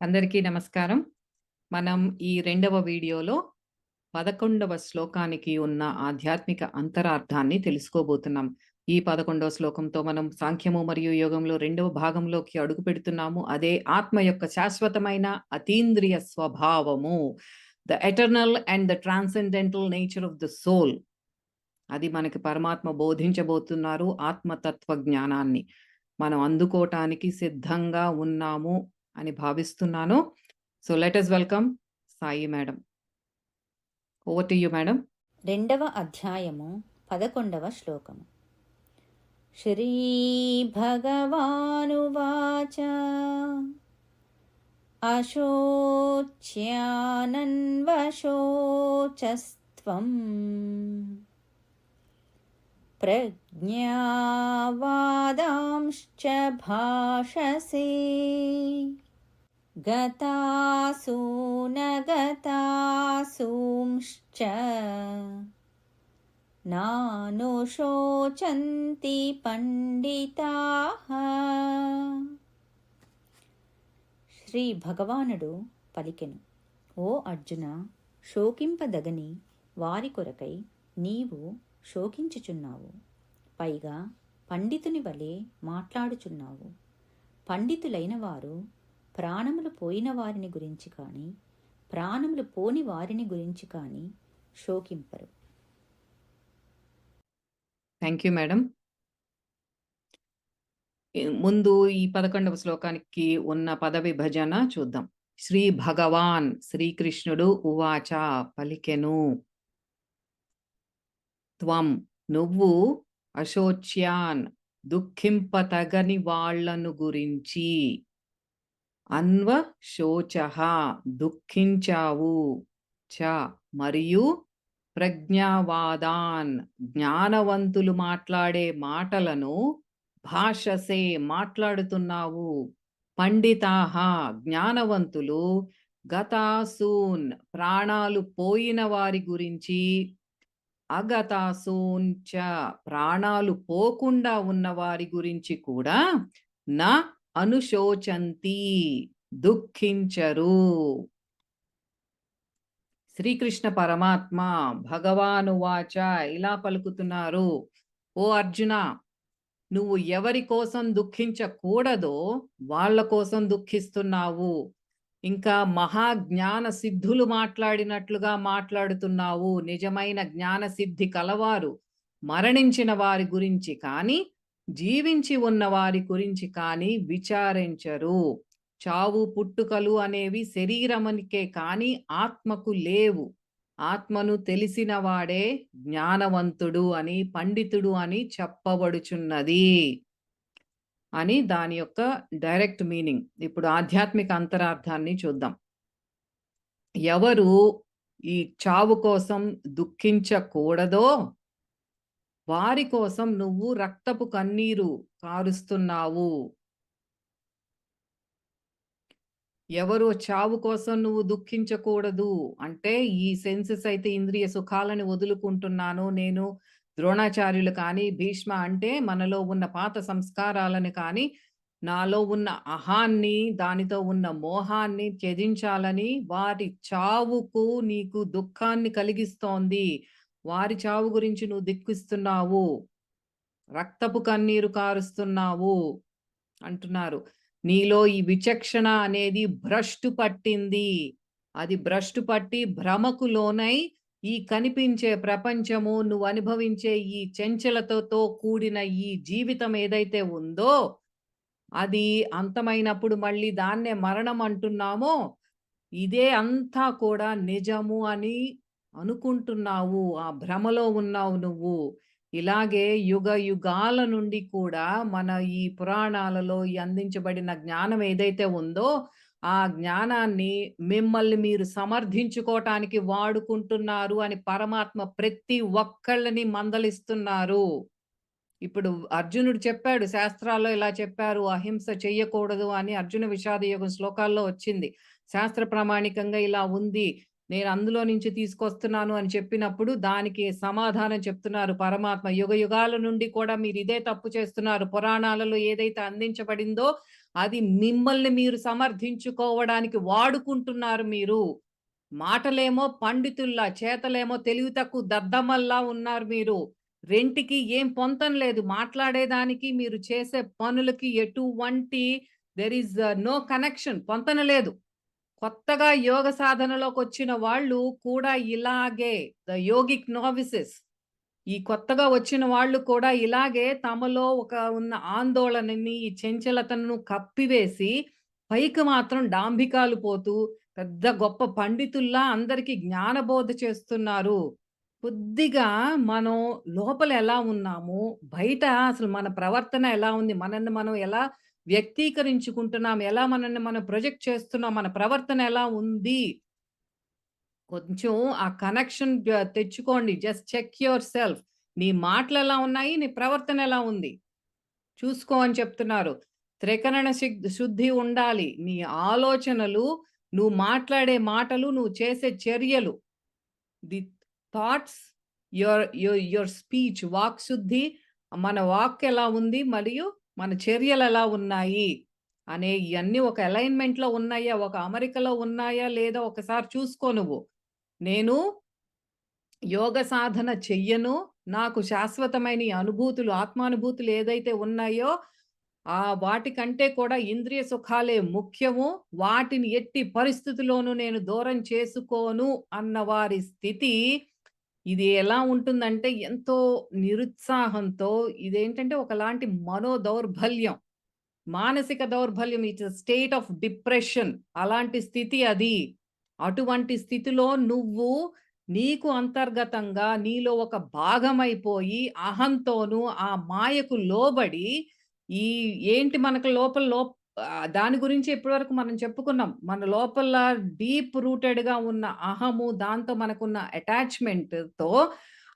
అందరికీ నమస్కారం. మనం ఈ రెండవ వీడియోలో 11వ శ్లోకానికి ఉన్న ఆధ్యాత్మిక అంతరార్థాన్ని తెలుసుకోబోతున్నాం. ఈ 11వ శ్లోకంతో మనం సాంఖ్యము మరియు యోగంలో రెండవ భాగంలోకి అడుగుపెడుతున్నాము. అదే ఆత్మ యొక్క శాశ్వతమైన అతీంద్రియ స్వభావము. The eternal and the transcendental nature of the soul. అది మనకి పరమాత్మ బోధించబోతున్నారు ఆత్మతత్వ జ్ఞానాన్ని. మనం అందుకోవటానికి సిద్ధంగా ఉన్నాము అని భావిస్తున్నాను. So let us welcome Sai madam. Over to you madam. రెండవ అధ్యాయము పదకొండవ శ్లోకము శ్రీ భగవానువాచ అశోచ్యానన్వశోచస్త్వం ప్రజ్ఞావాదాంశ్చ భాషసే గతాసూ నగతాసూంశ్చ నానుశోచంతి పండితాః శ్రీ భగవానుడు పలికెను ఓ అర్జున శోకింపదగని వారి కొరకై నీవు శోకించుచున్నావు పైగా పండితుని వలె మాట్లాడుచున్నావు పండితులైన వారు ప్రాణములు పోయిన వారిని గురించి కానీ ప్రాణములు పోని వారిని గురించి కానీ శోకింపరు థ్యాంక్ యూ మేడం. ముందు ఈ 11వ శ్లోకానికి ఉన్న పద విభజన చూద్దాం. శ్రీ భగవాన్ శ్రీకృష్ణుడు ఉవాచ పలికెను. త్వం నువ్వు అశోచ్యాన్ దుఃఖింపతగని వాళ్ళను గురించి. అన్వ శోచ దుఃఖించావు చ మరియు ప్రజ్ఞావాదాన్ జ్ఞానవంతులు మాట్లాడే మాటలను భాషసే మాట్లాడుతున్నావు. పండితాహ జ్ఞానవంతులు గతాసూన్ ప్రాణాలు పోయిన వారి గురించి అగతాసూన్ ప్రాణాలు పోకుండా ఉన్న వారి గురించి కూడా నా అనుశోచంతి దుఃఖించరు. శ్రీకృష్ణ పరమాత్మ భగవాను వాచ ఇలా పలుకుతున్నారు. ఓ అర్జున నువ్వు ఎవరి కోసం దుఃఖించకూడదో వాళ్ళ కోసం దుఃఖిస్తున్నావు. ఇంకా మహాజ్ఞాన సిద్ధులు మాట్లాడినట్లుగా మాట్లాడుతున్నావు. నిజమైన జ్ఞాన సిద్ధి కలవారు మరణించిన వారి గురించి కానీ జీవించి ఉన్న వారి గురించి కానీ విచారించరు. చావు పుట్టుకలు అనేవి శరీరమునికే కానీ ఆత్మకు లేవు. ఆత్మను తెలిసిన వాడే జ్ఞానవంతుడు అని పండితుడు అని చెప్పబడుచున్నది. అని దాని యొక్క డైరెక్ట్ మీనింగ్. ఇప్పుడు ఆధ్యాత్మిక అంతరార్థాన్ని చూద్దాం. ఎవరు ఈ చావు కోసం దుఃఖించకూడదో వారి కోసం నువ్వు రక్తపు కన్నీరు కారుస్తున్నావు. ఎవరు చావు కోసం నువ్వు దుఃఖించకూడదు అంటే ఈ సెన్సెస్ అయితే ఇంద్రియ సుఖాలను వదులుకుంటున్నాను నేను ద్రోణాచార్యులు కానీ భీష్మ అంటే మనలో ఉన్న పాత సంస్కారాలను కానీ నాలో ఉన్న అహాన్ని దానితో ఉన్న మోహాన్ని త్యజించాలని వారి చావుకు నీకు దుఃఖాన్ని కలిగిస్తోంది. వారి చావు గురించి నువ్వు దిక్కిస్తున్నావు. రక్తపు కన్నీరు కారుస్తున్నావు అంటున్నారు. నీలో ఈ విచక్షణ అనేది భ్రష్టు పట్టింది. అది భ్రష్టు పట్టి భ్రమకు లోనై ఈ కనిపించే ప్రపంచము నువ్వు అనుభవించే ఈ చెంచలతో కూడిన ఈ జీవితం ఏదైతే ఉందో అది అంతమైనప్పుడు మళ్ళీ దాన్నే మరణం అంటున్నామో ఇదే అంతా కూడా నిజము అని అనుకుంటున్నావు ఆ భ్రమలో ఉన్నావు నువ్వు. ఇలాగే యుగ యుగాల నుండి కూడా మన ఈ పురాణాలలో ఈ అందించబడిన జ్ఞానం ఏదైతే ఉందో ఆ జ్ఞానాన్ని మిమ్మల్ని మీరు సమర్థించుకోవటానికి వాడుకుంటున్నారు అని పరమాత్మ ప్రతి ఒక్కళ్ళని మందలిస్తున్నారు. ఇప్పుడు అర్జునుడు చెప్పాడు శాస్త్రాల్లో ఇలా చెప్పారు అహింస చెయ్యకూడదు అని అర్జున విషాద యోగం శ్లోకాల్లో వచ్చింది. శాస్త్ర ప్రామాణికంగా ఇలా ఉంది నేను అందులో నుంచి తీసుకొస్తున్నాను అని చెప్పినప్పుడు దానికి సమాధానం చెప్తున్నారు. పరమాత్మ యుగ యుగాల నుండి కూడా మీరు ఇదే తప్పు చేస్తున్నారు. పురాణాలలో ఏదైతే అందించబడిందో అది మిమ్మల్ని మీరు సమర్థించుకోవడానికి వాడుకుంటున్నారు మీరు. మాటలేమో పండితుల్లా, చేతలేమో తెలివి తక్కువ దద్దమల్లా ఉన్నారు మీరు. రెంటికి ఏం పొంతం లేదు. మాట్లాడేదానికి, మీరు చేసే పనులకి ఎటువంటి దెర్ ఈస్ నో కనెక్షన్ పొంతన లేదు. కొత్తగా యోగ సాధనలోకి వచ్చిన వాళ్ళు కూడా ఇలాగే ద యోగిక్ నోవిసెస్. ఈ కొత్తగా వచ్చిన వాళ్ళు కూడా ఇలాగే తమలో ఒక ఉన్న ఆందోళనని, ఈ చెంచలతను కప్పివేసి, పైకి మాత్రం డాంభికాలు పోతూ, పెద్ద గొప్ప పండితుల్లా అందరికి జ్ఞానబోధ చేస్తున్నారు. కొద్దిగా మనం లోపల ఎలా ఉన్నాము, బయట అసలు మన ప్రవర్తన ఎలా ఉంది, మనల్ని మనం ఎలా వ్యక్తీకరించుకుంటున్నాం, ఎలా మనల్ని మనం ప్రొజెక్ట్ చేస్తున్నాం, మన ప్రవర్తన ఎలా ఉంది? కొంచెం ఆ కనెక్షన్ తెచ్చుకోండి. Just check yourself. నీ మాటలు ఎలా ఉన్నాయి? నీ ప్రవర్తన ఎలా ఉంది? చూసుకో అని చెప్తున్నారు. త్రికరణ శిగ్ శుద్ధి ఉండాలి. నీ ఆలోచనలు, నువ్వు మాట్లాడే మాటలు, నువ్వు చేసే చర్యలు. The thoughts, your your your speech walk శుద్ధి, మన వాక్ ఎలా ఉంది? మరియు మన చర్యలు ఎలా ఉన్నాయి? అనే ఇవన్నీ ఒక అలైన్‌మెంట్‌లో ఉన్నాయా? ఒక అమరికలో ఉన్నాయా? లేదా? ఒకసారి చూసుకో నువ్వు. నేను యోగ సాధన చెయ్యను. నాకు శాశ్వతమైన అనుభూతులు, ఆత్మానుభూతులు ఏదైతే ఉన్నాయో, ఆ వాటికంటే కూడా ఇంద్రియ సుఖాలే ముఖ్యము. వాటిని ఎట్టి పరిస్థితిలోనూ నేను దూరం చేసుకోను అన్న వారి స్థితి, ఇది ఎలా ఉంటుందంటే ఎంతో నిరుత్సాహంతో ఇదేంటంటే ఒకలాంటి మనో దౌర్బల్యం. మానసిక దౌర్బల్యం. It's state of depression. అలాంటి స్థితి అది. అటువంటి స్థితిలో నువ్వు నీకు అంతర్గతంగా నీలో ఒక భాగమైపోయి, అహంతోనూ, ఆ మాయకు లోబడి, ఈ ఏంటి మనకు లోపల లో దాని గురించి ఇప్పటివరకు మనం చెప్పుకున్నాం. మన లోపల డీప్ రూటెడ్‌గా ఉన్న అహము, దాంతో మనకున్న అటాచ్‌మెంట్‌తో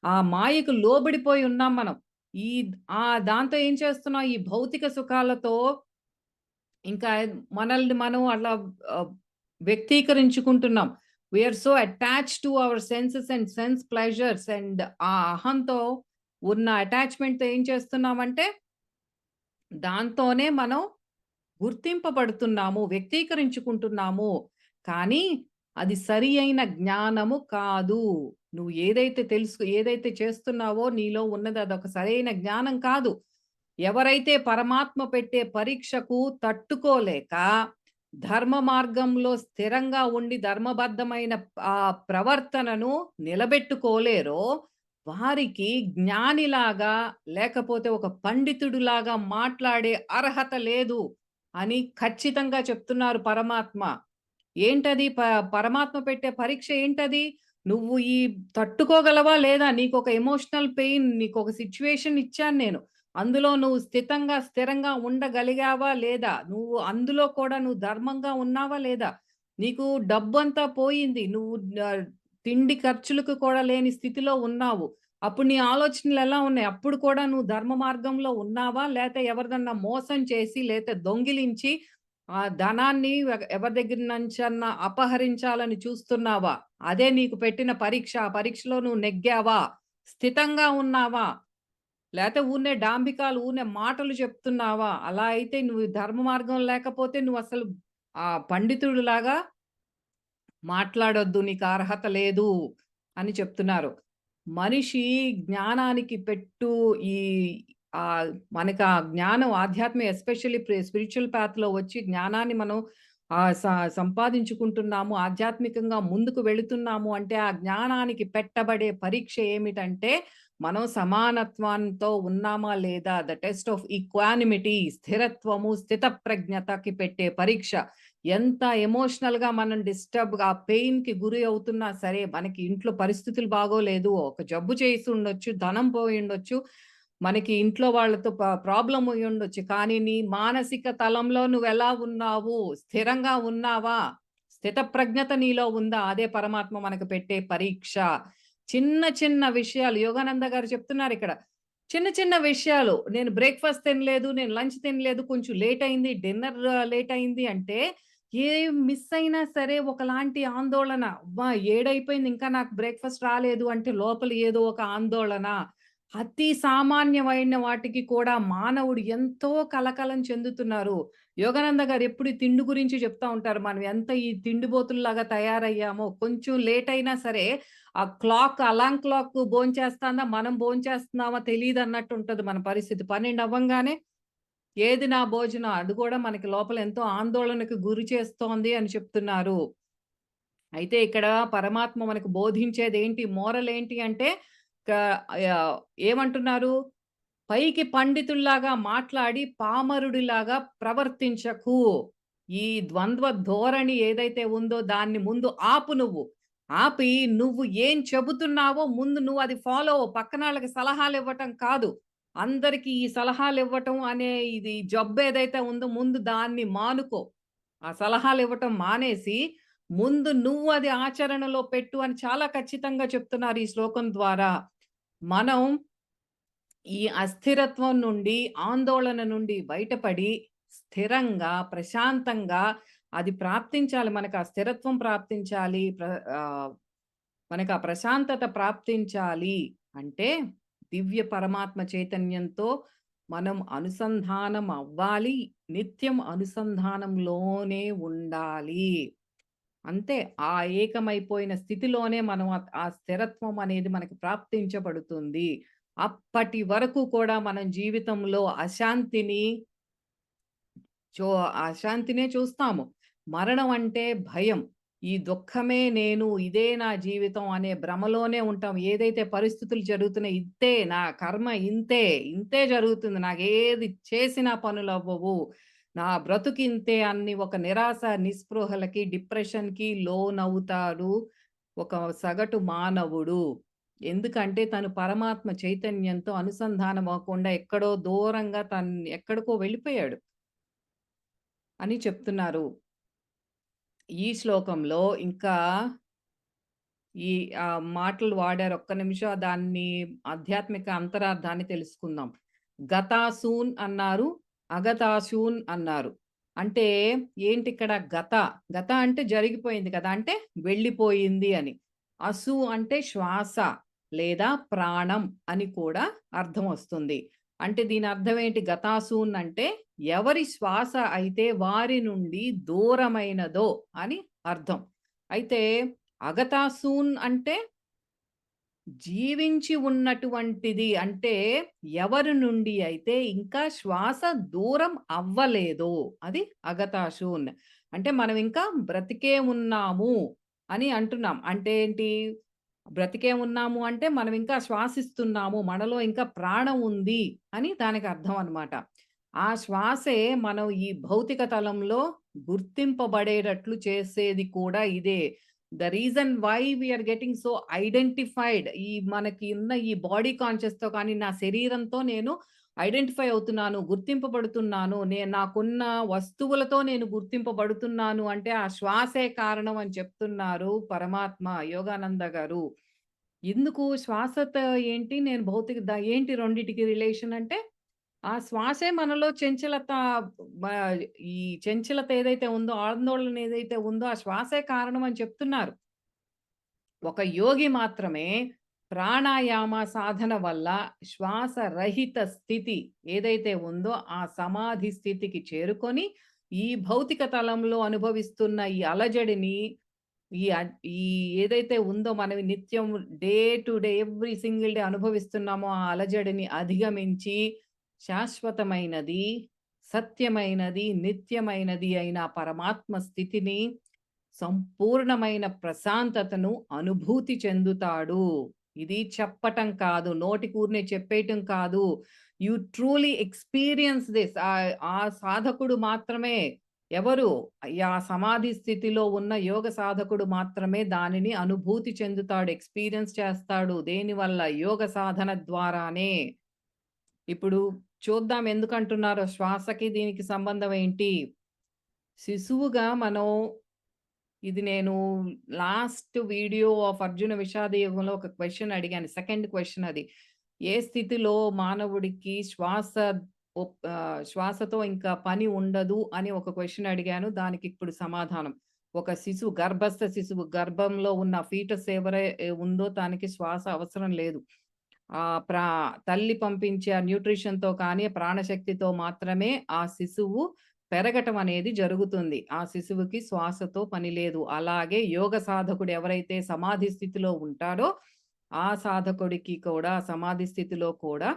ఆ మాయకు లోబడిపోయి ఉన్నాం మనం. ఈ ఆ దాంతో ఏం చేస్తున్నాం? ఈ భౌతిక సుఖాలతో ఇంకా మనల్ని మనం అట్లా వ్యక్తీకరించుకుంటున్నాం. We're so attached to our senses and sense pleasures and ఆ అహంతో ఉన్న అటాచ్‌మెంట్‌తో ఏం చేస్తున్నామంటే దాంతోనే మనం గుర్తింపబడుతున్నాము, వ్యక్తీకరించుకుంటున్నాము. కానీ అది సరి అయిన జ్ఞానము కాదు. నువ్వు ఏదైతే తెలుసు ఏదైతే చేస్తున్నావో నీలో ఉన్నది అదొక సరైన జ్ఞానం కాదు. ఎవరైతే పరమాత్మ పెట్టే పరీక్షకు తట్టుకోలేక, ధర్మ మార్గంలో స్థిరంగా ఉండి ధర్మబద్ధమైన ఆ ప్రవర్తనను నిలబెట్టుకోలేరో, వారికి జ్ఞానిలాగా, లేకపోతే ఒక పండితుడులాగా మాట్లాడే అర్హత లేదు అని ఖచ్చితంగా చెప్తున్నారు పరమాత్మ. ఏంటది? ప పరమాత్మ పెట్టే పరీక్ష ఏంటది? నువ్వు ఈ తట్టుకోగలవా లేదా? నీకొక ఎమోషనల్ పెయిన్, నీకు ఒక సిచ్యువేషన్ ఇచ్చాను నేను. అందులో నువ్వు స్థితంగా, స్థిరంగా ఉండగలిగావా లేదా? నువ్వు అందులో కూడా నువ్వు ధర్మంగా ఉన్నావా లేదా? నీకు డబ్బంతా పోయింది. నువ్వు తిండి ఖర్చులకు కూడా లేని స్థితిలో ఉన్నావు. అప్పుడు నీ ఆలోచనలు ఎలా ఉన్నాయి? అప్పుడు కూడా నువ్వు ధర్మ మార్గంలో ఉన్నావా? లేకపోతే ఎవరిదన్నా మోసం చేసి, లేకపోతే దొంగిలించి ఆ ధనాన్ని ఎవరి దగ్గర నుంచన్నా అపహరించాలని చూస్తున్నావా? అదే నీకు పెట్టిన పరీక్ష. ఆ పరీక్షలో నువ్వు నెగ్గావా? స్థితంగా ఉన్నావా? లేకపోతే ఊనే డాంబికాలు ఊనే మాటలు చెప్తున్నావా? అలా అయితే నువ్వు ధర్మ మార్గం లేకపోతే నువ్వు అసలు ఆ పండితుడిలాగా మాట్లాడొద్దు. నీకు అర్హత లేదు అని చెప్తున్నారు. మనిషి జ్ఞానానికి పెట్టు ఈ ఆ మనకు ఆ జ్ఞానం ఆధ్యాత్మిక ఎస్పెషల్లీ స్పిరిచువల్ ప్యాత్లో వచ్చి జ్ఞానాన్ని మనం సంపాదించుకుంటున్నాము. ఆధ్యాత్మికంగా ముందుకు వెళుతున్నాము అంటే, ఆ జ్ఞానానికి పెట్టబడే పరీక్ష ఏమిటంటే, మనం సమానత్వంతో ఉన్నామా లేదా? ద టెస్ట్ ఆఫ్ ఈక్వానిమిటీ స్థిరత్వము, స్థిత ప్రజ్ఞతకి పెట్టే పరీక్ష. ఎంత ఎమోషనల్‌గా మనం డిస్టర్బ్‌గా పెయిన్‌కి గురి అవుతున్నా సరే, మనకి ఇంట్లో పరిస్థితులు బాగోలేదు. ఒక జబ్బు చేసి ఉండొచ్చు, ధనం పోయుండొచ్చు. మనకి ఇంట్లో వాళ్ళతో ప్రాబ్లం అయి అయ్యుండొచ్చు. కానీ నీ మానసిక తలంలో నువ్వు ఎలా ఉన్నావు? స్థిరంగా ఉన్నావా? స్థితప్రజ్ఞత నీలో ఉందా? అదే పరమాత్మ మనకు పెట్టే పరీక్ష. చిన్న చిన్న విషయాలు యోగానంద గారు చెప్తున్నారు ఇక్కడ చిన్న చిన్న విషయాలు. నేను బ్రేక్‌ఫాస్ట్ తినలేదు, నేను లంచ్ తినలేదు, కొంచెం లేట్ అయింది, డిన్నర్ లేట్ అయింది అంటే, ఏం మిస్ అయినా సరే ఒకలాంటి ఆందోళన. అబ్బా! ఏడైపోయింది ఇంకా నాకు బ్రేక్‌ఫాస్ట్ రాలేదు అంటే లోపల ఏదో ఒక ఆందోళన. అతి సామాన్యమైన వాటికి కూడా మానవుడు ఎంతో కలకలం చెందుతున్నారు. యోగానంద గారు ఎప్పుడు తిండి గురించి చెప్తా ఉంటారు. మనం ఎంత ఈ తిండిబోతుల్లాగా తయారయ్యామో, కొంచెం లేట్ అయినా సరే, ఆ క్లాక్ అలాంగ్ క్లాక్ భోంచేస్తుందా మనం భోంచేస్తున్నామా తెలియదు అన్నట్టు ఉంటుంది మన పరిస్థితి. 12 అవ్వంగానే ఏది నా భోజనం? అది కూడా మనకి లోపల ఎంతో ఆందోళనకు గురి చేస్తోంది అని చెప్తున్నారు. అయితే ఇక్కడ పరమాత్మ మనకు బోధించేది ఏంటి మోరల్ ఏంటి అంటే ఏమంటున్నారు? పైకి పండితుల్లాగా మాట్లాడి పామరుడిలాగా ప్రవర్తించకు. ఈ ద్వంద్వ ధోరణి ఏదైతే ఉందో దాన్ని ముందు ఆపు నువ్వు. ఆపి నువ్వు ఏం చెబుతున్నావో ముందు నువ్వు అది ఫాలో అవ్వు. పక్కనాళ్ళకి సలహాలివ్వటం కాదు. అందరికి ఈ సలహాలు ఇవ్వటం అనే ఇది జబ్బు ఏదైతే ఉందో ముందు దాన్ని మానుకో. ఆ సలహాలు ఇవ్వటం మానేసి, ముందు నువ్వు అది ఆచరణలో పెట్టు అని చాలా ఖచ్చితంగా చెప్తున్నారు ఈ శ్లోకం ద్వారా. మనం ఈ అస్థిరత్వం నుండి, ఆందోళన నుండి బయటపడి, స్థిరంగా, ప్రశాంతంగా అది ప్రాప్తించాలి. మనకు ఆ స్థిరత్వం ప్రాప్తించాలి. ప్ర మనకు ఆ ప్రశాంతత ప్రాప్తించాలి అంటే, దివ్య పరమాత్మ చైతన్యంతో మనం అనుసంధానం అవ్వాలి. నిత్యం అనుసంధానంలోనే ఉండాలి. అంతే. ఆ ఏకమైపోయిన స్థితిలోనే మనం ఆ స్థిరత్వం అనేది మనకు ప్రాప్తించబడుతుంది. అప్పటి వరకు కూడా మనం జీవితంలో అశాంతిని చో అశాంతినే చూస్తాము. మరణం అంటే భయం. ఈ దుఃఖమే నేను, ఇదే నా జీవితం అనే భ్రమలోనే ఉంటాం. ఏదైతే పరిస్థితులు జరుగుతున్నాయి, ఇంతే నా కర్మ ఇంతే, ఇంతే జరుగుతుంది. నాకేది చేసినా పనులవ్వవు. నా బ్రతుకింతే అని ఒక నిరాశ, నిస్పృహలకి, డిప్రెషన్‌కి లోనవుతాడు ఒక సగటు మానవుడు. ఎందుకంటే తను పరమాత్మ చైతన్యంతో అనుసంధానం అవ్వకుండా ఎక్కడో దూరంగా తను ఎక్కడికో వెళ్ళిపోయాడు. అని చెప్తున్నారు. ఈ శ్లోకంలో ఇంకా ఈ ఆ మాటలు వాడారు. ఒక్క నిమిషం దాన్ని ఆధ్యాత్మిక అంతరార్థాన్ని తెలుసుకుందాం. గతాసూన్ అన్నారు. అగతాసూన్ అన్నారు. అంటే ఏంటి ఇక్కడ గత, గత అంటే జరిగిపోయింది కదా! అంటే వెళ్ళిపోయింది అని. అసు అంటే శ్వాస లేదా ప్రాణం అని కూడా అర్థం వస్తుంది. అంటే దీని అర్థం ఏంటి? గతాసూన్ అంటే ఎవరి శ్వాస అయితే వారి నుండి దూరమైనదో అని అర్థం. అయితే అగతాసూన్ అంటే జీవించి ఉన్నటువంటిది. అంటే ఎవరి నుండి అయితే ఇంకా శ్వాస దూరం అవ్వలేదో అది అగతాశూన్. అంటే మనం ఇంకా బ్రతికే ఉన్నాము అని అంటున్నాం. అంటే ఏంటి? బ్రతికే ఉన్నాము అంటే మనం ఇంకా శ్వాసిస్తున్నాము. మనలో ఇంకా ప్రాణం ఉంది అని దానికి అర్థం అనమాట ఆ శ్వాసే మనం ఈ భౌతిక తలంలో గుర్తింపబడేటట్లు చేసేది కూడా ఇదే. The reason why we're are so identified ఈ మనకి ఉన్న ఈ బాడీ కాన్షియస్‌తో కానీ, నా శరీరంతో నేను ఐడెంటిఫై అవుతున్నాను, గుర్తింపబడుతున్నాను. నేను నాకున్న వస్తువులతో నేను గుర్తింపబడుతున్నాను అంటే ఆ శ్వాసే కారణం అని చెప్తున్నారు పరమాత్మ యోగానంద గారు. ఎందుకు శ్వాసత ఏంటి? నేను భౌతిక ద ఏంటి రెండిటికి రిలేషన్ అంటే, ఆ శ్వాసే మనలో చంచలత ఈ చంచలత ఏదైతే ఉందో, ఆందోళన ఏదైతే ఉందో ఆ శ్వాసే కారణం అని చెప్తున్నారు. ఒక యోగి మాత్రమే ప్రాణాయామ సాధన వల్ల శ్వాసరహిత స్థితి ఏదైతే ఉందో ఆ సమాధి స్థితికి చేరుకొని, ఈ భౌతిక తలంలో అనుభవిస్తున్న ఈ అలజడిని ఈ ఈ ఏదైతే ఉందో మనం నిత్యం day to day every single day అనుభవిస్తున్నామో ఆ అలజడిని అధిగమించి శాశ్వతమైనది, సత్యమైనది, నిత్యమైనది అయిన పరమాత్మ స్థితిని, సంపూర్ణమైన ప్రశాంతతను అనుభూతి చెందుతాడు. ఇది చెప్పటం కాదు. నోటి కూర్నే చెప్పేయటం కాదు. You truly experience this. ఆ సాధకుడు మాత్రమే ఎవరు? ఆ సమాధి స్థితిలో ఉన్న యోగ సాధకుడు మాత్రమే దానిని అనుభూతి చెందుతాడు. ఎక్స్‌పీరియన్స్ చేస్తాడు. దేనివల్ల? యోగ సాధన ద్వారానే. ఇప్పుడు చూద్దాం ఎందుకంటున్నారో శ్వాసకి దీనికి సంబంధం ఏంటి? శిశువుగా మనం ఇది నేను లాస్ట్ వీడియో ఆఫ్ అర్జున విషాద యోగంలో ఒక క్వశ్చన్ అడిగాను. సెకండ్ క్వశ్చన్ అది. ఏ స్థితిలో మానవుడికి శ్వాస శ్వాసతో ఇంకా పని ఉండదు అని ఒక క్వశ్చన్ అడిగాను. దానికి ఇప్పుడు సమాధానం. ఒక శిశువు గర్భస్థ శిశువు గర్భంలో ఉన్న ఫీటస్ ఎవరై ఉందో దానికి శ్వాస అవసరం లేదు. ఆ ప్రా తల్లి పంపించే న్యూట్రిషన్‌తో కానీ, ప్రాణశక్తితో మాత్రమే ఆ శిశువు పెరగటం అనేది జరుగుతుంది. ఆ శిశువుకి శ్వాసతో పని లేదు. అలాగే యోగ సాధకుడు ఎవరైతే సమాధి స్థితిలో ఉంటారో ఆ సాధకుడికి కూడా సమాధి స్థితిలో కూడా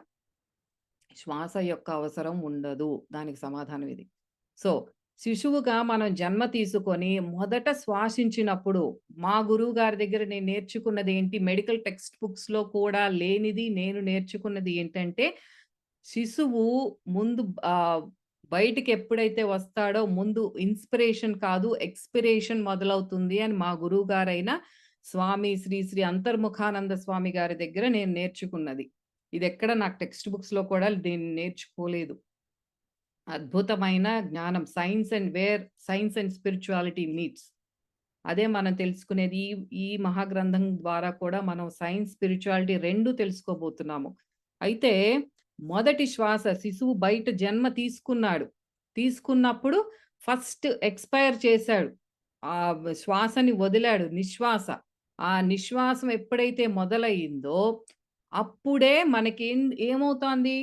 శ్వాస యొక్క అవసరం ఉండదు. దానికి సమాధానం ఇది. సో, శిశువుగా మనం జన్మ తీసుకొని మొదట శ్వాసించినప్పుడు మా గురువు గారి దగ్గర నేను నేర్చుకున్నది ఏంటి మెడికల్ టెక్స్ట్ బుక్స్‌లో కూడా లేనిది నేను నేర్చుకున్నది ఏంటంటే, శిశువు ముందు బయటికి ఎప్పుడైతే వస్తాడో ముందు ఇన్‌స్పిరేషన్ కాదు ఎక్స్‌పిరేషన్ మొదలవుతుంది అని మా గురువు గారైన స్వామి శ్రీ శ్రీ అంతర్ముఖానంద స్వామి గారి దగ్గర నేను నేర్చుకున్నది. ఇది ఎక్కడ నాకు టెక్స్ట్ బుక్స్‌లో కూడా నేను నేర్చుకోలేదు. అద్భుతమైన జ్ఞానం science and where science and spirituality meets. అదే మనం తెలుసుకునేది. ఈ ఈ మహాగ్రంథం ద్వారా కూడా మనం సైన్స్, స్పిరిచువాలిటీ రెండు తెలుసుకోబోతున్నాము. అయితే మొదటి శ్వాస శిశువు బయట జన్మ తీసుకున్నాడు. తీసుకున్నప్పుడు ఫస్ట్ ఎక్స్‌పైర్ చేశాడు. ఆ శ్వాసని వదిలాడు నిశ్వాస. ఆ నిశ్వాసం ఎప్పుడైతే మొదలయ్యిందో అప్పుడే మనకి ఏమవుతోంది?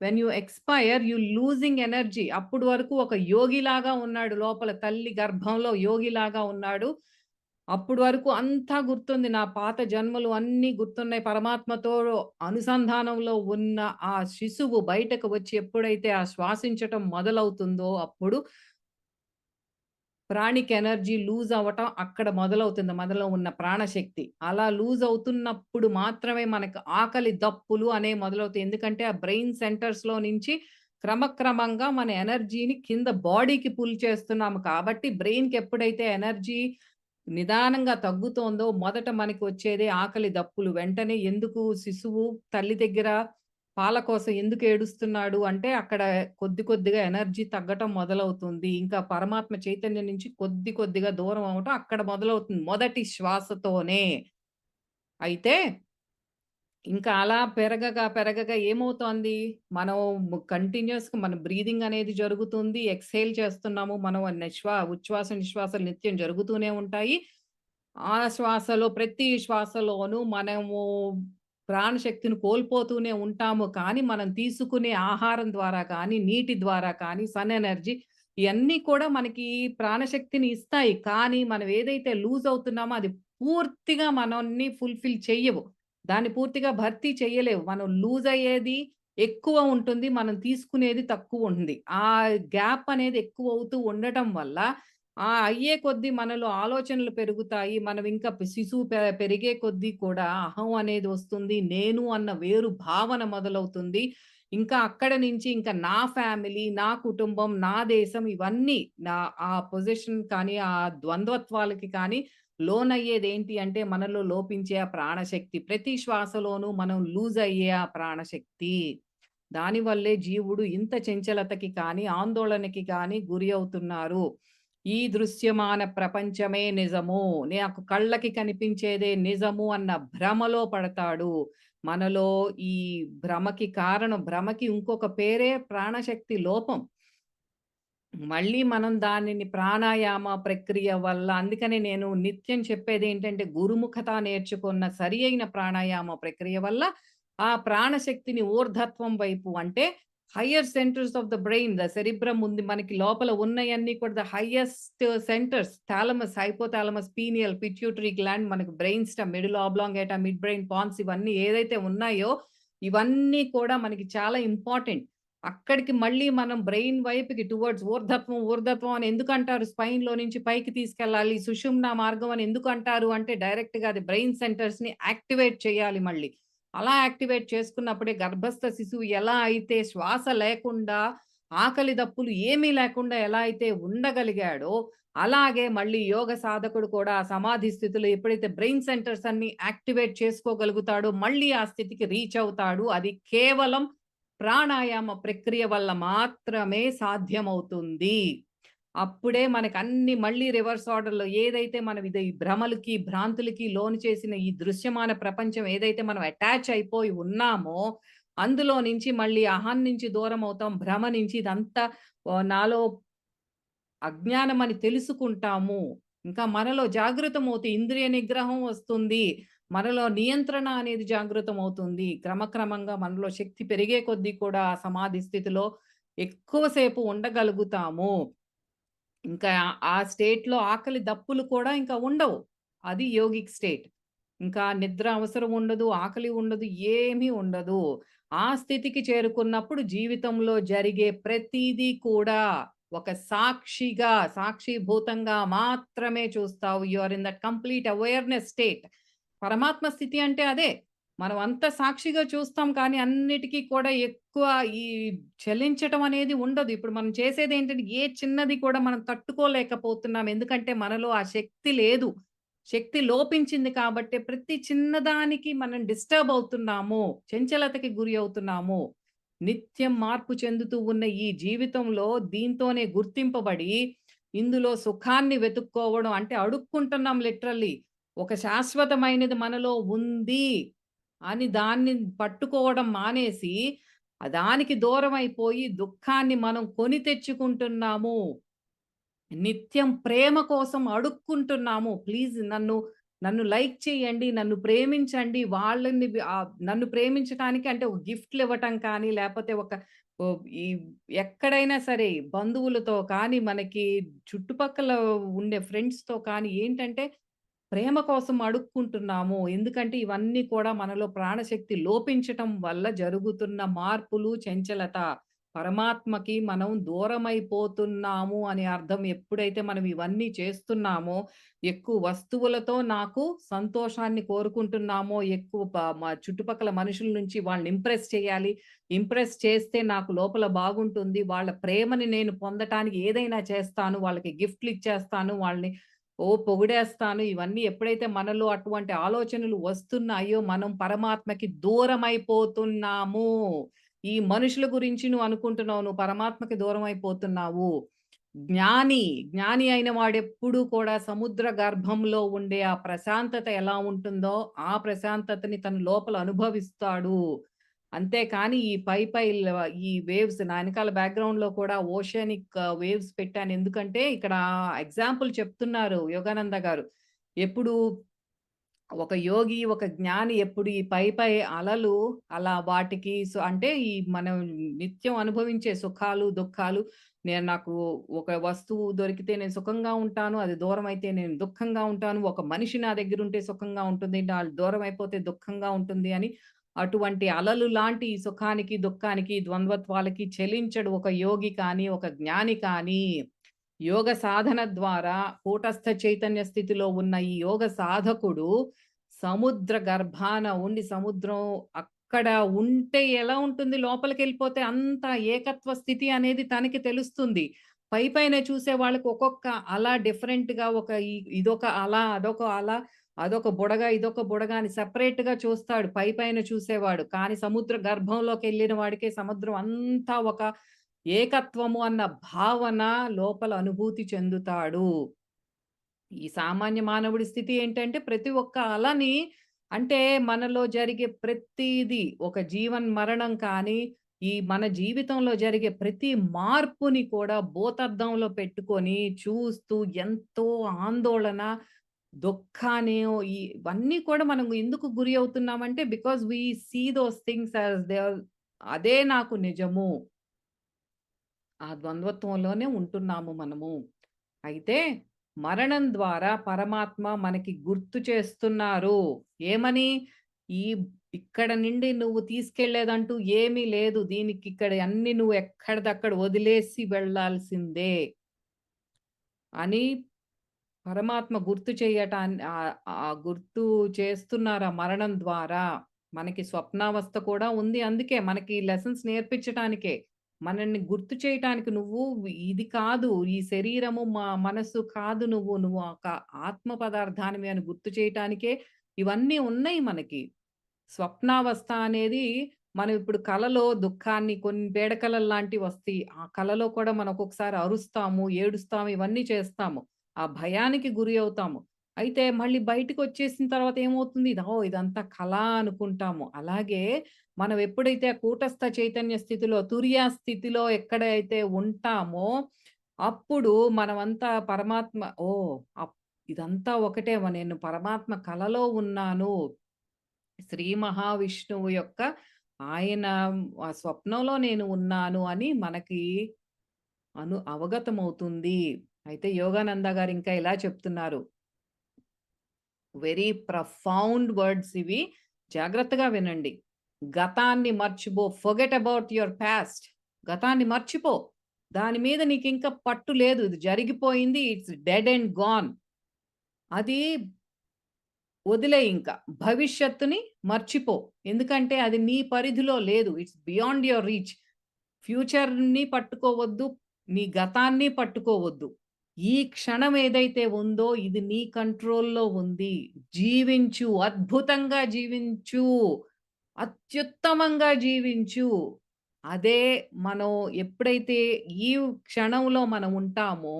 When you expire you losing energy. అప్పటి వరకు ఒక యోగిలాగా ఉన్నాడు లోపల తల్లి గర్భంలో యోగిలాగా ఉన్నాడు. అప్పుడు వరకు అంతా గుర్తుంది. నా పాత జన్మలు అన్నీ గుర్తున్నాయి. పరమాత్మతో అనుసంధానంలో ఉన్న ఆ శిశువు బయటకు వచ్చి ఎప్పుడైతే ఆ శ్వాసించటం మొదలవుతుందో అప్పుడు ప్రాణిక్ ఎనర్జీ లూజ్ అవ్వటం అక్కడ మొదలవుతుంది. మొదలో ఉన్న ప్రాణశక్తి. అలా లూజ్ అవుతున్నప్పుడు మాత్రమే మనకు ఆకలి దప్పులు అనేవి మొదలవుతాయి. ఎందుకంటే ఆ బ్రెయిన్ సెంటర్స్‌లో నుంచి క్రమక్రమంగా మన ఎనర్జీని కింద బాడీకి పుల్ చేస్తున్నాము కాబట్టి బ్రెయిన్‌కి ఎప్పుడైతే ఎనర్జీ నిదానంగా తగ్గుతోందో మొదట మనకి వచ్చేదే ఆకలి దప్పులు. వెంటనే ఎందుకు శిశువు తల్లి దగ్గర పాల కోసం ఎందుకు ఏడుస్తున్నాడు అంటే అక్కడ కొద్ది కొద్దిగా ఎనర్జీ తగ్గటం మొదలవుతుంది. ఇంకా పరమాత్మ చైతన్యం నుంచి కొద్ది కొద్దిగా దూరం అవ్వటం అక్కడ మొదలవుతుంది. మొదటి శ్వాసతోనే. అయితే ఇంకా అలా పెరగగా, పెరగగా ఏమవుతోంది? మనం కంటిన్యూస్ మన బ్రీదింగ్ అనేది జరుగుతుంది. ఎక్సైల్ చేస్తున్నాము. మనం నిశ్వా ఉచ్ఛ్వాస, నిశ్వాసాలు నిత్యం జరుగుతూనే ఉంటాయి. ఆ శ్వాసలో ప్రతి శ్వాసలోనూ మనము ప్రాణశక్తిని కోల్పోతూనే ఉంటాము. కానీ మనం తీసుకునే ఆహారం ద్వారా కానీ, నీటి ద్వారా కానీ, సన్ ఎనర్జీ ఇవన్నీ కూడా మనకి ప్రాణశక్తిని ఇస్తాయి. కానీ మనం ఏదైతే లూజ్ అవుతున్నామో అది పూర్తిగా మనల్ని ఫుల్‌ఫిల్ చెయ్యవు. దాన్ని పూర్తిగా భర్తీ చేయలేవు మనం లూజ్ అయ్యేది ఎక్కువ ఉంటుంది. మనం తీసుకునేది తక్కువ ఉంటుంది ఆ గ్యాప్ అనేది ఎక్కువ అవుతూ ఉండటం వల్ల ఆ అయ్యే కొద్దీ మనలో ఆలోచనలు పెరుగుతాయి. మనం ఇంకా శిశువు పె పెరిగే కొద్దీ కూడా అహం అనేది వస్తుంది. నేను అన్న వేరు భావన మొదలవుతుంది. ఇంకా అక్కడ నుంచి ఇంకా నా ఫ్యామిలీ, నా కుటుంబం, నా దేశం ఇవన్నీ నా ఆ పొజిషన్ కానీ, ఆ ద్వంద్వత్వాలకి కానీ లోనయ్యేదేంటి అంటే మనలో లోపించే ఆ ప్రాణశక్తి. ప్రతి శ్వాసలోనూ మనం లూజ్ అయ్యే ఆ ప్రాణశక్తి. దానివల్లే జీవుడు ఇంత చంచలతకి కానీ, ఆందోళనకి కానీ గురి అవుతున్నారు. ఈ దృశ్యమాన ప్రపంచమే నిజము. నాకు కళ్ళకి కనిపించేదే నిజము అన్న భ్రమలో పడతాడు. మనలో ఈ భ్రమకి కారణం భ్రమకి ఇంకొక పేరే ప్రాణశక్తి లోపం. మళ్ళీ మనం దానిని ప్రాణాయామ ప్రక్రియ వల్ల అందుకనే నేను నిత్యం చెప్పేది ఏంటంటే గురుముఖత నేర్చుకున్న సరి అయిన ప్రాణాయామ ప్రక్రియ వల్ల ఆ ప్రాణశక్తిని ఊర్ధత్వం వైపు అంటే higher centres of the brain the cerebrum ఉంది మనకి లోపల ఉన్నాయన్నీ కూడా the highest centres thalamus, hypothalamus, pineal, pituitary gland మనకు brain stem middle oblongata, midbrain pons ఇవన్నీ ఏదైతే ఉన్నాయో ఇవన్నీ కూడా మనకి చాలా ఇంపార్టెంట్. అక్కడికి మళ్ళీ మనం బ్రెయిన్ వైపుకి టువర్డ్స్ ఊర్ధత్వం, ఊర్ధత్వం అని ఎందుకంటారు? స్పైన్‌లో నుంచి పైకి తీసుకెళ్ళాలి. సుషుమ్న మార్గం అని ఎందుకంటారు? అంటే డైరెక్ట్‌గా అది బ్రెయిన్ సెంటర్స్‌ని యాక్టివేట్ చేయాలి మళ్ళీ. అలా యాక్టివేట్ చేసుకున్నప్పుడే గర్భస్థ శిశువు ఎలా అయితే శ్వాస లేకుండా, ఆకలి దప్పులు ఏమీ లేకుండా ఎలా అయితే ఉండగలిగాడో, అలాగే మళ్ళీ యోగ సాధకుడు కూడా సమాధి స్థితిలో ఎప్పుడైతే బ్రెయిన్ సెంటర్స్ అన్ని యాక్టివేట్ చేసుకోగలుగుతాడో, మళ్ళీ ఆ స్థితికి రీచ్ అవుతాడు. అది కేవలం ప్రాణాయామ ప్రక్రియ వల్ల మాత్రమే సాధ్యమవుతుంది. అప్పుడే మనకన్నీ మళ్ళీ రివర్స్ ఆర్డర్‌లో ఏదైతే మనం ఇది భ్రమలకి, భ్రాంతులకి లోను చేసిన ఈ దృశ్యమాన ప్రపంచం ఏదైతే మనం అటాచ్ అయిపోయి ఉన్నామో, అందులో నుంచి మళ్ళీ అహం నుంచి దూరం అవుతాం. భ్రమ నుంచి ఇదంతా నాలో అజ్ఞానం అని తెలుసుకుంటాము. ఇంకా మనలో జాగృతమవుతే ఇంద్రియ నిగ్రహం వస్తుంది. మనలో నియంత్రణ అనేది జాగృతమవుతుంది. క్రమక్రమంగా మనలో శక్తి పెరిగే కొద్దీ కూడా ఆ సమాధి స్థితిలో ఎక్కువసేపు ఉండగలుగుతాము. ఇంకా ఆ స్టేట్‌లో ఆకలి దప్పులు కూడా ఇంకా ఉండవు. అది యోగిక్ స్టేట్. ఇంకా నిద్ర అవసరం ఉండదు, ఆకలి ఉండదు, ఏమీ ఉండదు. ఆ స్థితికి చేరుకున్నప్పుడు జీవితంలో జరిగే ప్రతిదీ కూడా ఒక సాక్షిగా, సాక్షిభూతంగా మాత్రమే చూస్తావు. You are in that complete awareness state. పరమాత్మ స్థితి అంటే అదే. మనం అంత సాక్షిగా చూస్తాం కానీ అన్నిటికీ కూడా ఎక్కువ ఈ చెల్లించటం అనేది ఉండదు. ఇప్పుడు మనం చేసేది ఏంటంటే ఏ చిన్నది కూడా మనం తట్టుకోలేకపోతున్నాం. ఎందుకంటే మనలో ఆ శక్తి లేదు. శక్తి లోపించింది కాబట్టి ప్రతి చిన్నదానికి మనం డిస్టర్బ్ అవుతున్నాము. చంచలతకి గురి అవుతున్నాము. నిత్యం మార్పు చెందుతూ ఉన్న ఈ జీవితంలో దీంతోనే గుర్తింపబడి ఇందులో సుఖాన్ని వెతుక్కోవడం అంటే అడుక్కుంటున్నాం లిటరల్లీ. ఒక శాశ్వతమైనది మనలో ఉంది అని దాన్ని పట్టుకోవడం మానేసి, దానికి దూరం అయిపోయి దుఃఖాన్ని మనం కొని తెచ్చుకుంటున్నాము. నిత్యం ప్రేమ కోసం అడుక్కుంటున్నాము. ప్లీజ్ నన్ను, నన్ను లైక్ చేయండి, నన్ను ప్రేమించండి. వాళ్ళని నన్ను ప్రేమించటానికి అంటే ఒక గిఫ్ట్‌లు ఇవ్వటం కానీ, లేకపోతే ఒక ఈ ఎక్కడైనా సరే బంధువులతో కానీ, మనకి చుట్టుపక్కల ఉండే ఫ్రెండ్స్‌తో కానీ ఏంటంటే ప్రేమ కోసం అడుక్కుంటున్నాము. ఎందుకంటే ఇవన్నీ కూడా మనలో ప్రాణశక్తి లోపించటం వల్ల జరుగుతున్న మార్పులు, చంచలత. పరమాత్మకి మనం దూరమైపోతున్నాము అని అర్థం. ఎప్పుడైతే మనం ఇవన్నీ చేస్తున్నామో, ఎక్కువ వస్తువులతో నాకు సంతోషాన్ని కోరుకుంటున్నామో, ఎక్కువ మా చుట్టుపక్కల మనుషుల నుంచి వాళ్ళని ఇంప్రెస్ చేయాలి. ఇంప్రెస్ చేస్తే నాకు లోపల బాగుంటుంది. వాళ్ళ ప్రేమని నేను పొందటానికి ఏదైనా చేస్తాను. వాళ్ళకి గిఫ్ట్‌లు ఇచ్చేస్తాను. వాళ్ళని ఓ పొగిడేస్తాను. ఇవన్నీ ఎప్పుడైతే మనలో అటువంటి ఆలోచనలు వస్తున్నాయో, మనం పరమాత్మకి దూరం అయిపోతున్నాము ఈ మనుషుల గురించి నువ్వు అనుకుంటున్నావు. నువ్వు పరమాత్మకి దూరం అయిపోతున్నావు జ్ఞాని, జ్ఞాని అయిన వాడెప్పుడు కూడా సముద్ర గర్భంలో ఉండే ఆ ప్రశాంతత ఎలా ఉంటుందో, ఆ ప్రశాంతతని తన లోపల అనుభవిస్తాడు. అంతేకాని ఈ పై పై ఈ వేవ్స్ నా ఎనకాల బ్యాక్‌గ్రౌండ్‌లో కూడా ఓషనిక్ వేవ్స్ పెట్టాను. ఎందుకంటే ఇక్కడ ఎగ్జాంపుల్ చెప్తున్నారు యోగానంద గారు. ఎప్పుడు ఒక యోగి, ఒక జ్ఞాని ఎప్పుడు ఈ పై పై అలలు అలా వాటికి సో అంటే ఈ మనం నిత్యం అనుభవించే సుఖాలు, దుఃఖాలు నేను నాకు ఒక వస్తువు దొరికితే నేను సుఖంగా ఉంటాను. అది దూరం అయితే నేను దుఃఖంగా ఉంటాను. ఒక మనిషి నా దగ్గర ఉంటే సుఖంగా ఉంటుంది. ఆళ్ళు దూరం అయిపోతే దుఃఖంగా ఉంటుంది అని అటువంటి అలలు లాంటి ఈ సుఖానికి, దుఃఖానికి, ద్వంద్వత్వాలకి చెలించడు ఒక యోగి కానీ, ఒక జ్ఞాని కానీ. యోగ సాధన ద్వారా కూటస్థ చైతన్య స్థితిలో ఉన్న ఈ యోగ సాధకుడు సముద్ర గర్భాన ఉండి సముద్రం అక్కడ ఉంటే ఎలా ఉంటుంది? లోపలికి వెళ్ళిపోతే అంత ఏకత్వ స్థితి అనేది తనకి తెలుస్తుంది. పై పైన చూసే వాళ్ళకి ఒక్కొక్క అలా డిఫరెంట్‌గా ఒక ఇదొక అలా అదొక అలా అదొక బుడగ, ఇదొక బుడగ అని సెపరేట్‌గా చూస్తాడు పై పైన చూసేవాడు. కానీ సముద్ర గర్భంలోకి వెళ్ళిన వాడికే సముద్రం అంతా ఒక ఏకత్వము అన్న భావన లోపల అనుభూతి చెందుతాడు. ఈ సామాన్య మానవుడి స్థితి ఏంటంటే ప్రతి ఒక్క అలని అంటే మనలో జరిగే ప్రతిదీ ఒక జీవన్ మరణం కానీ, ఈ మన జీవితంలో జరిగే ప్రతి మార్పుని కూడా భూతద్దంలో పెట్టుకొని చూస్తూ ఎంతో ఆందోళన, దుఃఖాన్ని ఈ ఇవన్నీ కూడా మనం ఎందుకు గురి అవుతున్నామంటే because we see those things as they అదే నాకు నిజము. ఆ ద్వంద్వత్వంలోనే ఉంటున్నాము మనము. అయితే మరణం ద్వారా పరమాత్మ మనకి గుర్తు చేస్తున్నారు. ఏమని? ఈ ఇక్కడ నుండి నువ్వు తీసుకెళ్ళేదంటూ ఏమీ లేదు. దీనికి ఇక్కడ అన్ని నువ్వు ఎక్కడిదక్కడ వదిలేసి వెళ్ళాల్సిందే. అని పరమాత్మ గుర్తు చేయటాన్ ఆ గుర్తు చేస్తున్నారా మరణం ద్వారా. మనకి స్వప్నావస్థ కూడా ఉంది. అందుకే మనకి లెసన్స్ నేర్పించటానికే. మనల్ని గుర్తు చేయటానికి నువ్వు ఇది కాదు. ఈ శరీరము, మా మనస్సు కాదు నువ్వు. నువ్వు ఒక ఆత్మ పదార్థానివి అని గుర్తు చేయటానికే ఇవన్నీ ఉన్నాయి మనకి. స్వప్నావస్థ అనేది మనం ఇప్పుడు కలలో దుఃఖాన్ని కొన్ని పీడకలల్లాంటివి వస్తాయి. ఆ కలలో కూడా మనం ఒక్కొక్కసారి అరుస్తాము, ఏడుస్తాము, ఇవన్నీ చేస్తాము. ఆ భయానికి గురి అవుతాము. అయితే మళ్ళీ బయటికొచ్చేసిన తర్వాత ఏమవుతుంది? ఇది ఇదంతా కళ అనుకుంటాము. అలాగే మనం ఎప్పుడైతే కూటస్థ చైతన్య స్థితిలో, తుర్యా స్థితిలో ఎక్కడైతే ఉంటామో, అప్పుడు మనమంతా పరమాత్మ ఓ అప్ ఇదంతా ఒకటే నేను పరమాత్మ కళలో ఉన్నాను. శ్రీ మహావిష్ణువు యొక్క ఆయన స్వప్నంలో నేను ఉన్నాను అని మనకి అను అవగతమవుతుంది. అయితే యోగానంద గారు ఇంకా ఇలా చెప్తున్నారు. వెరీ ప్రఫౌండ్ వర్డ్స్ ఇవి. జాగ్రత్తగా వినండి. గతాన్ని మర్చిపో. Forget about your past. గతాన్ని మర్చిపో. దాని మీద నీకు ఇంకా పట్టు లేదు. ఇది జరిగిపోయింది. It's dead and gone. అది వదిలే ఇంకా భవిష్యత్తుని మర్చిపో. ఎందుకంటే అది నీ పరిధిలో లేదు. It's beyond your reach. ఫ్యూచర్‌ని పట్టుకోవద్దు. నీ గతాన్ని పట్టుకోవద్దు. ఈ క్షణం ఏదైతే ఉందో ఇది నీ కంట్రోల్‌లో ఉంది. జీవించు. అద్భుతంగా జీవించు. అత్యుత్తమంగా జీవించు. అదే మనం ఎప్పుడైతే ఈ క్షణంలో మనం ఉంటామో,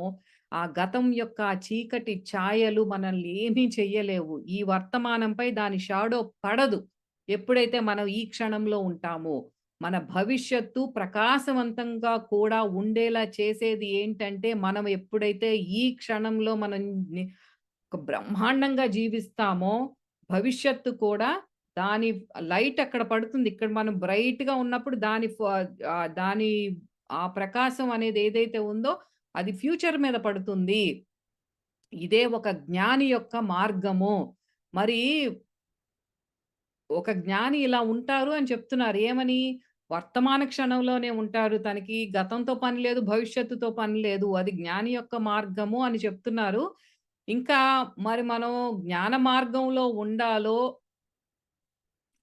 ఆ గతం యొక్క చీకటి ఛాయలు మనల్ని ఏమీ చెయ్యలేవు. ఈ వర్తమానంపై దాని షాడో పడదు. ఎప్పుడైతే మనం ఈ క్షణంలో ఉంటామో. మన భవిష్యత్తు ప్రకాశవంతంగా కూడా ఉండేలా చేసేది ఏంటంటే, మనం ఎప్పుడైతే ఈ క్షణంలో మనం బ్రహ్మాండంగా జీవిస్తామో, భవిష్యత్తు కూడా దాని లైట్ అక్కడ పడుతుంది. ఇక్కడ మనం బ్రైట్‌గా ఉన్నప్పుడు దాని దాని ఆ ప్రకాశం అనేది ఏదైతే ఉందో అది ఫ్యూచర్ మీద పడుతుంది. ఇదే ఒక జ్ఞాని యొక్క మార్గము. మరి ఒక జ్ఞాని ఇలా ఉంటారు అని చెప్తున్నారు. ఏమని? వర్తమాన క్షణంలోనే ఉంటారు. తనకి గతంతో పని లేదు. భవిష్యత్తుతో పని లేదు. అది జ్ఞాని యొక్క మార్గము అని చెప్తున్నారు. ఇంకా మరి మనం జ్ఞాన మార్గంలో ఉండాలో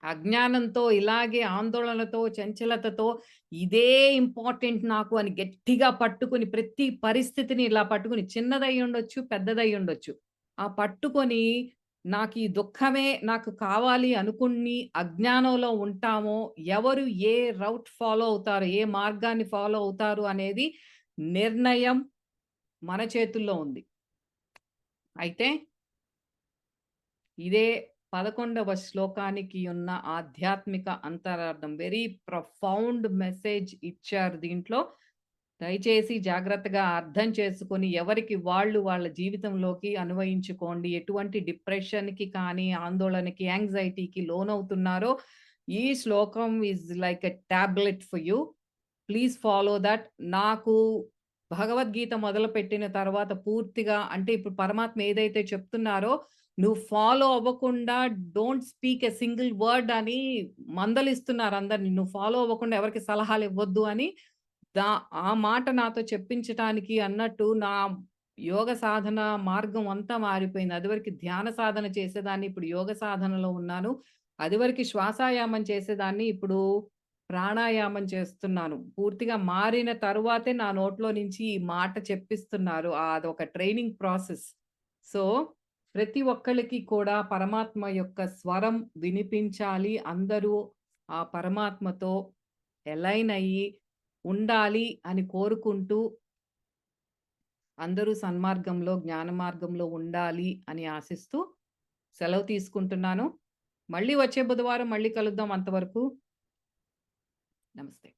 అజ్ఞానంతో ఇలాగే ఆందోళనతో, చంచలతతో ఇదే ఇంపార్టెంట్ నాకు అని గట్టిగా పట్టుకుని ప్రతి పరిస్థితిని ఇలా పట్టుకుని చిన్నదై ఉండొచ్చు పెద్దదై పెద్దదయ్యుండొచ్చు. ఆ పట్టుకొని నాకు ఈ దుఃఖమే నాకు కావాలి అనుకుని అజ్ఞానంలో ఉంటామో, ఎవరు ఏ రౌట్ ఫాలో అవుతారు, ఏ మార్గాన్ని ఫాలో అవుతారు అనేది నిర్ణయం మన చేతుల్లో ఉంది. అయితే ఇదే 11వ శ్లోకానికి ఉన్న ఆధ్యాత్మిక అంతరార్థం. వెరీ ప్రొఫౌండ్ మెసేజ్ ఇచ్చారు దీంట్లో. దయచేసి జాగ్రత్తగా అర్థం చేసుకొని ఎవరికి వాళ్ళు వాళ్ళ జీవితంలోకి అన్వయించుకోండి. ఎటువంటి డిప్రెషన్‌కి కానీ, ఆందోళనకి, యాంగ్జైటీకి లోనవుతున్నారో ఈ శ్లోకం is like a tablet for you. Please follow that నాకు భగవద్గీత మొదలుపెట్టిన తర్వాత పూర్తిగా అంటే ఇప్పుడు పరమాత్మ ఏదైతే చెప్తున్నారో నువ్వు ఫాలో అవ్వకుండా don't speak a single word అని మందలిస్తున్నారు అందరినీ నువ్వు ఫాలో అవ్వకుండా ఎవరికి సలహాలు ఇవ్వద్దు అని దా ఆ మాట నాతో చెప్పించటానికి అన్నట్టు నా యోగ సాధన మార్గం అంతా మారిపోయింది. అదివరకు ధ్యాన సాధన చేసేదాన్ని. ఇప్పుడు యోగ సాధనలో ఉన్నాను. అదివరకు శ్వాసాయామం చేసేదాన్ని. ఇప్పుడు ప్రాణాయామం చేస్తున్నాను. పూర్తిగా మారిన తరువాతే నా నోట్లో నుంచి ఈ మాట చెప్పిస్తున్నారు. అది అదొక ట్రైనింగ్ ప్రాసెస్. సో, ప్రతి ఒక్కళ్ళకి కూడా పరమాత్మ యొక్క స్వరం వినిపించాలి. అందరూ ఆ పరమాత్మతో ఎలైన్ అయ్యి ఉండాలి అని కోరుకుంటూ అందరూ సన్మార్గంలో, జ్ఞాన మార్గంలో ఉండాలి అని ఆశిస్తూ సెలవు తీసుకుంటున్నాను. మళ్ళీ వచ్చే బుధవారం మళ్ళీ కలుద్దాం అంతవరకు. నమస్తే.